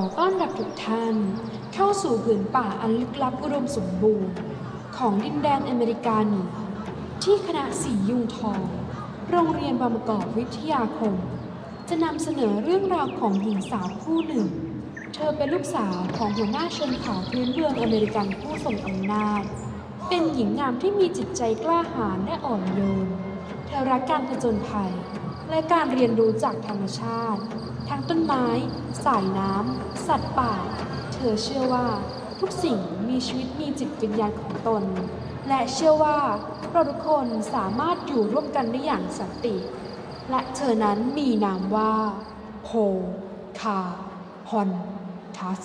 อต้อนรับทุกท่าน เข้าสู่ผืนป่าอันลึกลับอุดมสมบูรณ์ ของดินแดนอเมริกาเหนือที่คณะสียุงทอง โรงเรียนบางกอบวิทยาคม จะนำเสนอเรื่องราวของหญิงสาวผู้หนึ่ง เธอเป็นลูกสาวของหัวหน้าชนเผ่าพื้นเมืองอเมริกันผู้ทรงอำนาจ เป็นหญิงงามที่มีจิตใจกล้าหาญและอ่อนโยน เธอรักการผจญภัย และการเรียนรู้จากธรรมชาติ ทั้งต้นไม้ สายน้ำ สัตว์ป่า เธอเชื่อว่าทุกสิ่งมีชีวิตมีจิตวิญญาณของตน และเชื่อว่าเราทุกคนสามารถอยู่ร่วมกันได้อย่างสันติ และเธอนั้นมีนามว่าโพคาฮอนทัส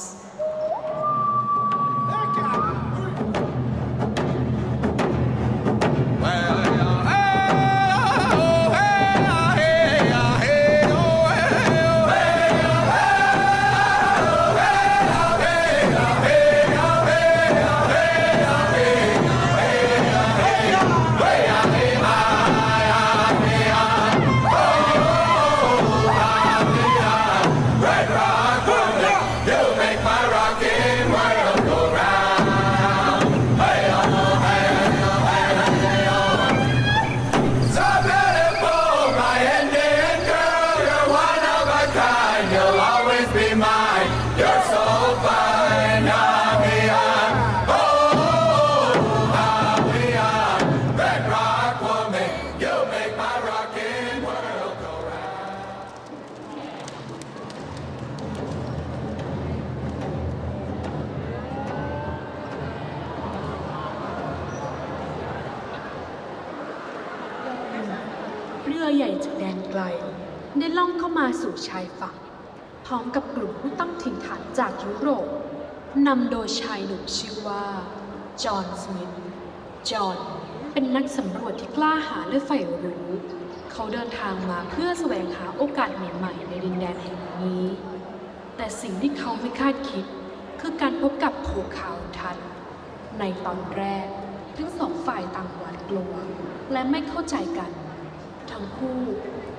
ไกลได้ล่องเข้ามาสู่ชายฝั่ง พร้อมกับกลุ่มผู้ตั้งถิ่นฐานจากยุโรปนำโดยชายหนุ่มชื่อว่า จอห์นสมิธ จอห์นเป็นนักสำรวจที่กล้าหาญและใฝ่รู้ เขาเดินทางมาเพื่อแสวงหาโอกาสใหม่ๆ ในดินแดนแห่งนี้ แต่สิ่งที่เขาไม่คาดคิด คือการพบกับภูเขาทัดในตอนแรก ทั้งสองฝ่ายต่างหวาดกลัว และไม่เข้าใจกัน งคู่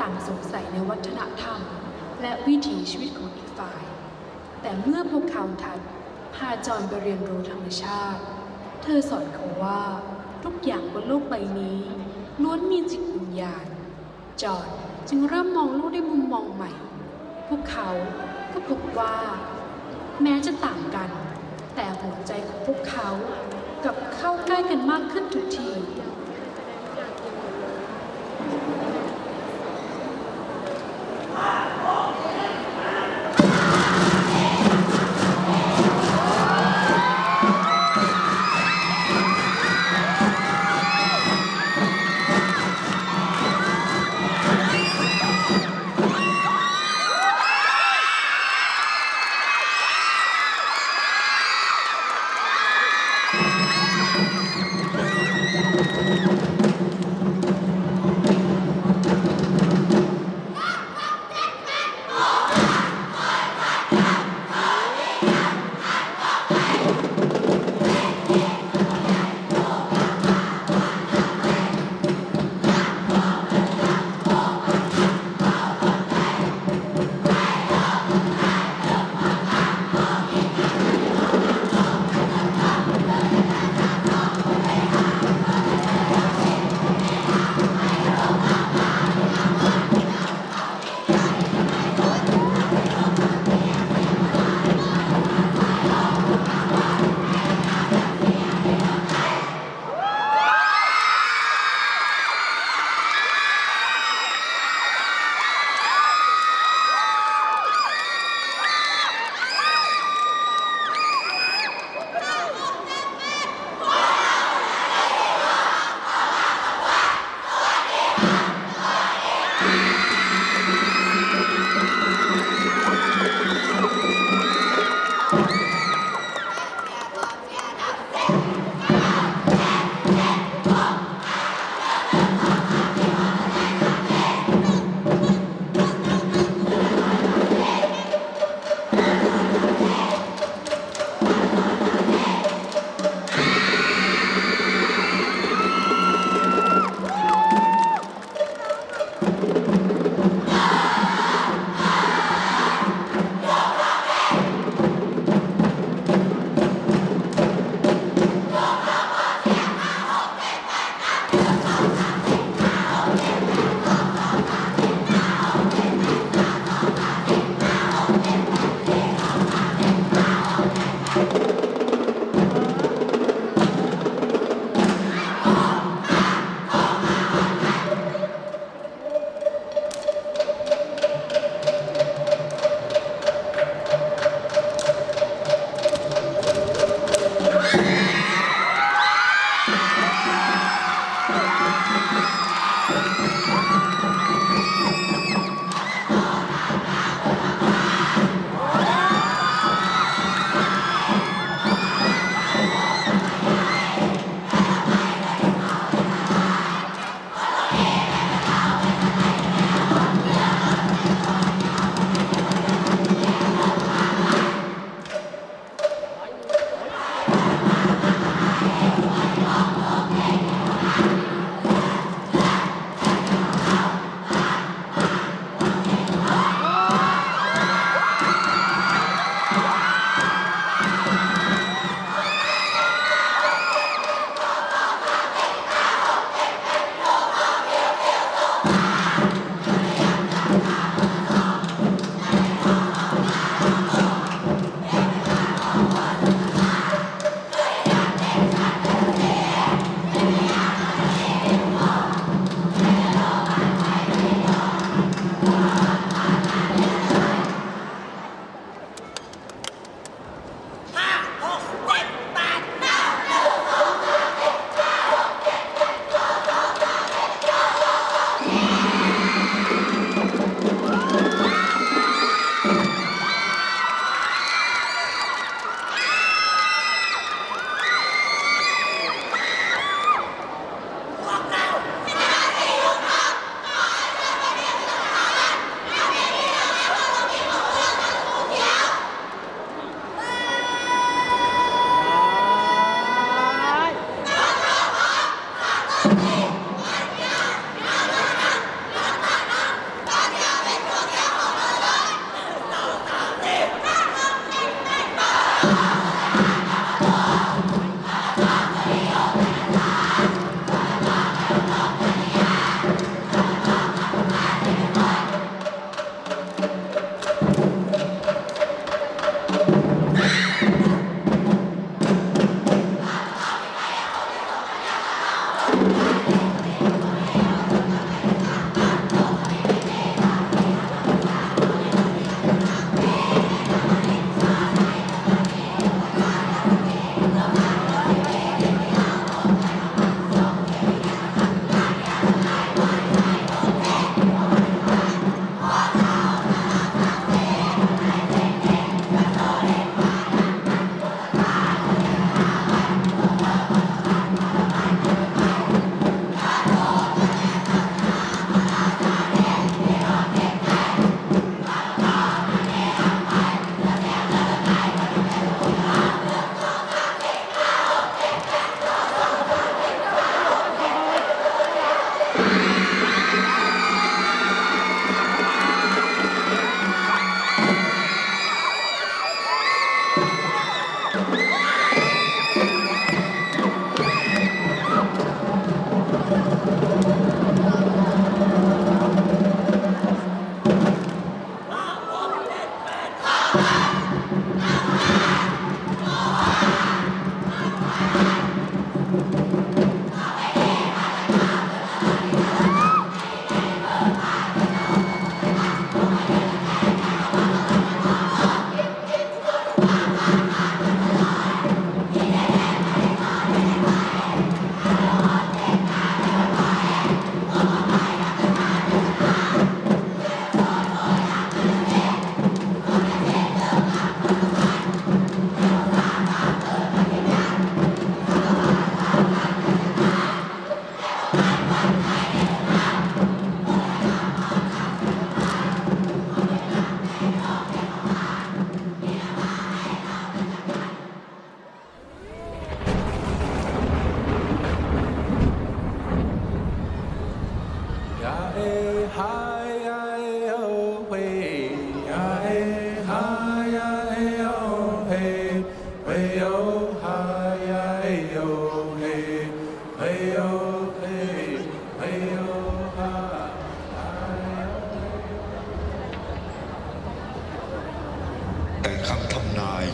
ต่างสงสัยในวัฒนธรรม และวิถีชีวิตของอีกฝ่าย แต่เมื่อพวกเขาทัดพาจอนไปเรียนรู้ธรรมชาติ เธอสอนเขาว่าทุกอย่างบนโลกใบนี้ล้วนมีจิตวิญญาณ จอห์นจึงเริ่มมองโลกด้วยมุมมองใหม่ พวกเขาก็พบว่า แม้จะต่างกัน แต่หัวใจของพวกเขากับเข้าใกล้กันมากขึ้นทุกที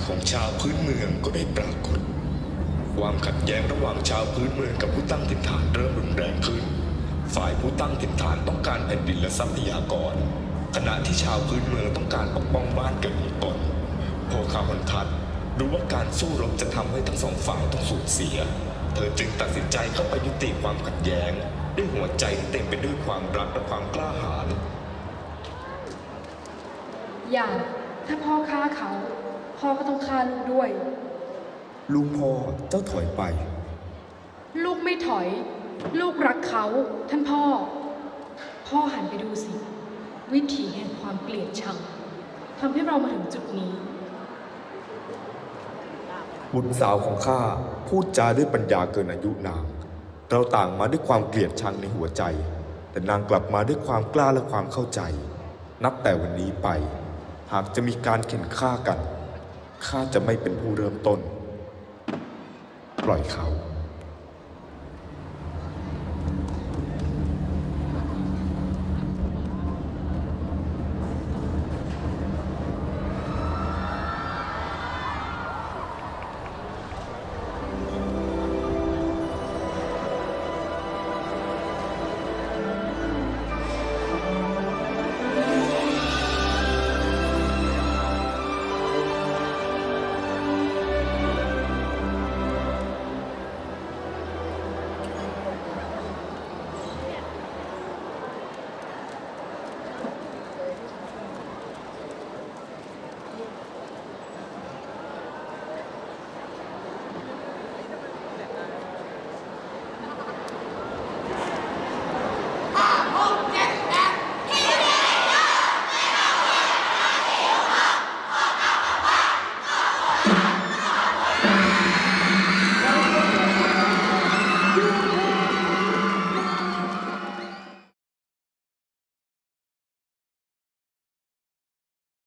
ของชาวพื้นเมืองก็ได้ปรากฏ ความขัดแย้งระหว่างชาวพื้นเมืองกับผู้ตั้งถิ่นฐานเริ่มรุนแรงขึ้น ฝ่ายผู้ตั้งถิ่นฐานต้องการแผ่นดินและทรัพยากร ขณะที่ชาวพื้นเมืองต้องการปกป้องบ้านเกิดของตนโพคาฮอนทัศน์รู้ว่าการสู้รบจะทำให้ทั้งสองฝ่ายต้องสูญเสีย เธอจึงตัดสินใจเข้าไปยุติความขัดแย้ง ด้วยหัวใจที่เต็มไปด้วยความรักและความกล้าหาญอย่าถ้าพ่อฆ่าเขา พ่อก็ต้องฆ่าลูกด้วยลูกพ่อเจ้าถอยไป ลูกไม่ถอย ลูกรักเขา ท่านพ่อ พ่อหันไปดูสิ วิถีแห่งความเกลียดชังทำให้เรามาถึงจุดนี้ บุตรสาวของข้าพูดจาด้วยปัญญาเกินอายุนาง เราต่างมาด้วยความเกลียดชังในหัวใจ แต่นางกลับมาด้วยความกล้าและความเข้าใจ นับแต่วันนี้ไป หากจะมีการเข็นฆ่ากัน ข้าจะไม่เป็นผู้เริ่มต้น ปล่อยเขา